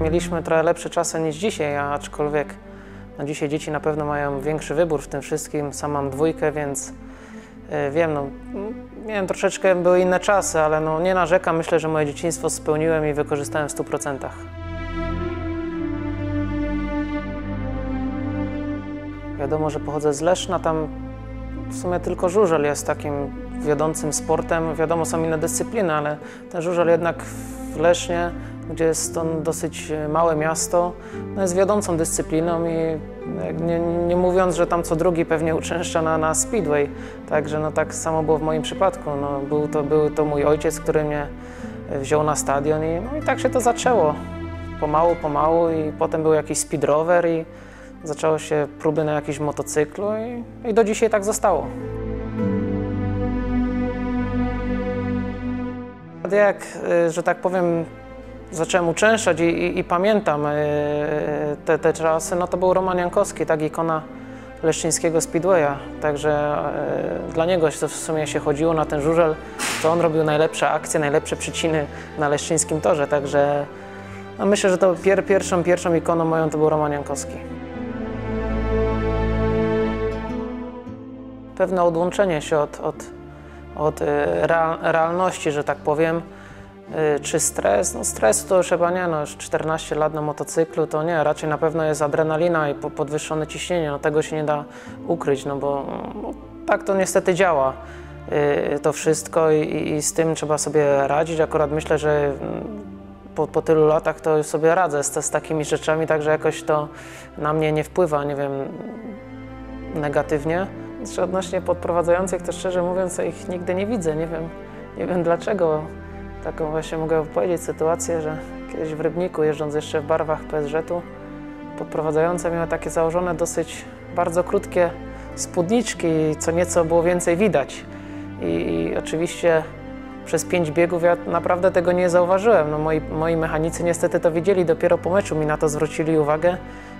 Mieliśmy trochę lepsze czasy niż dzisiaj, aczkolwiek no dzisiaj dzieci na pewno mają większy wybór w tym wszystkim. Sam mam dwójkę, więc e, wiem, no, miałem troszeczkę, były inne czasy, ale no, nie narzekam. Myślę, że moje dzieciństwo spełniłem i wykorzystałem w 100%. Wiadomo, że pochodzę z Leszna, tam w sumie tylko żużel jest takim wiodącym sportem. Wiadomo, są inne dyscypliny, ale ten żużel jednak w Lesznie, gdzie jest to dosyć małe miasto, no jest wiodącą dyscypliną i nie, nie mówiąc, że tam co drugi pewnie uczęszcza na, na speedway. Także no tak samo było w moim przypadku. No, był, to, był to mój ojciec, który mnie wziął na stadion i, no i tak się to zaczęło. Pomału, pomału i potem był jakiś speed rower i zaczęło się próby na jakimś motocyklu i, i do dzisiaj tak zostało. Jak, y, że tak powiem, zacząłem uczęszczać i, i, i pamiętam y, te, te czasy, no to był Roman Jankowski, tak ikona leszczyńskiego speedwaya. Także y, dla niego w sumie się chodziło na ten żużel, to on robił najlepsze akcje, najlepsze przyciny na leszczyńskim torze. Także no myślę, że to pier, pierwszą, pierwszą ikoną moją to był Roman Jankowski. Pewne odłączenie się od, od, od y, real, realności, że tak powiem. Y, Czy stres? No stres to już chyba nie, no już 14 lat na motocyklu to nie, raczej na pewno jest adrenalina i po- podwyższone ciśnienie, no tego się nie da ukryć, no bo no, tak to niestety działa y, to wszystko i, i- z tym trzeba sobie radzić. Akurat myślę, że mm, po, po tylu latach to sobie radzę z, z takimi rzeczami, także jakoś to na mnie nie wpływa, nie wiem, negatywnie. Czy odnośnie podprowadzających, to szczerze mówiąc, ich nigdy nie widzę. Nie wiem, nie wiem dlaczego. Taką właśnie mogę opowiedzieć sytuację, że kiedyś w Rybniku, jeżdżąc jeszcze w barwach PSG-u, podprowadzające miały takie założone dosyć bardzo krótkie spódniczki, co nieco było więcej widać. I, i oczywiście przez pięć biegów ja naprawdę tego nie zauważyłem. No moi, moi mechanicy niestety to widzieli, dopiero po meczu mi na to zwrócili uwagę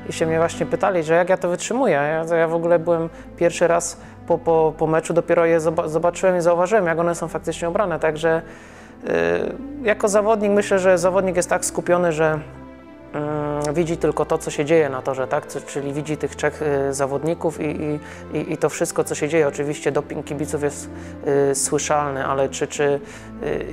i się mnie właśnie pytali, że jak ja to wytrzymuję. Ja, ja w ogóle byłem pierwszy raz po, po, po meczu, dopiero je zoba- zobaczyłem i zauważyłem, jak one są faktycznie ubrane. Także y, jako zawodnik myślę, że zawodnik jest tak skupiony, że mm, widzi tylko to, co się dzieje na torze, tak? Czyli widzi tych trzech y, zawodników i, i, i, to wszystko, co się dzieje. Oczywiście doping kibiców jest y, słyszalny, ale czy, czy y,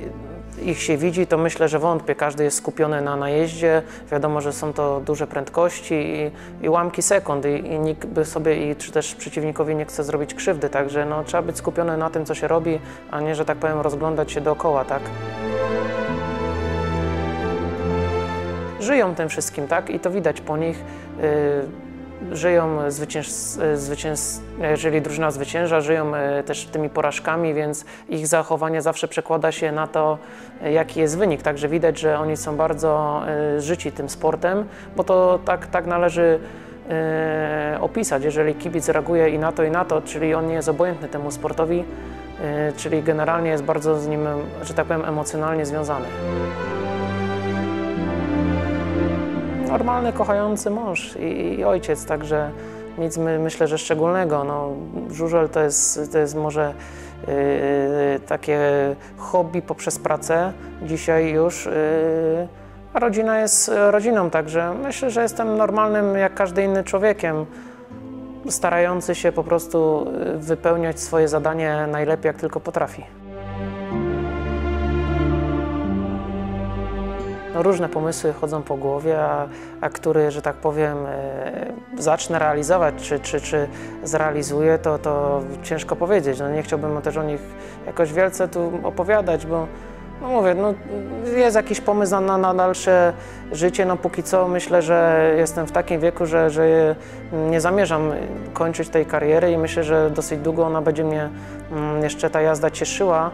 ich się widzi, to myślę, że wątpię. Każdy jest skupiony na najeździe. Wiadomo, że są to duże prędkości i, i ułamki sekund i, i nikt by sobie, i czy też przeciwnikowi nie chce zrobić krzywdy, także no, trzeba być skupiony na tym, co się robi, a nie, że tak powiem, rozglądać się dookoła, tak? Żyją tym wszystkim, tak? I to widać po nich. y, żyją zwycięż, zwycięż, jeżeli drużyna zwycięża, żyją y, też tymi porażkami, więc ich zachowanie zawsze przekłada się na to, jaki jest wynik. Także widać, że oni są bardzo y, życi tym sportem, bo to tak, tak należy opisać. Jeżeli kibic reaguje i na to, i na to, czyli on nie jest obojętny temu sportowi, czyli generalnie jest bardzo z nim, że tak powiem, emocjonalnie związany. Normalny, kochający mąż i, i ojciec, także nic my, myślę, że szczególnego. No, żużel to jest, to jest może yy, takie hobby poprzez pracę. Dzisiaj już yy, a rodzina jest rodziną, także myślę, że jestem normalnym jak każdy inny człowiekiem, starający się po prostu yy, wypełniać swoje zadanie najlepiej jak tylko potrafi. No, różne pomysły chodzą po głowie, a, a który, że tak powiem, e, zacznę realizować, czy, czy, czy zrealizuję, to, to ciężko powiedzieć. No, nie chciałbym też o nich jakoś wielce tu opowiadać, bo no mówię, no, jest jakiś pomysł na, na, na dalsze życie. No, póki co myślę, że jestem w takim wieku, że, że nie zamierzam kończyć tej kariery i myślę, że dosyć długo ona będzie mnie mm, jeszcze ta jazda cieszyła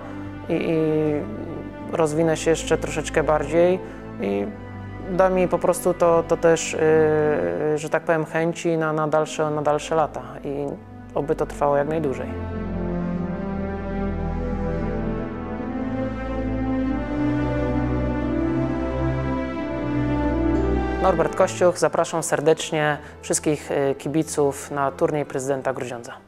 i, i rozwinę się jeszcze troszeczkę bardziej i da mi po prostu to, to też, yy, że tak powiem, chęci na, na, dalsze, na dalsze lata i oby to trwało jak najdłużej. Norbert Kościuch, zapraszam serdecznie wszystkich yy, kibiców na turniej prezydenta Grudziądza.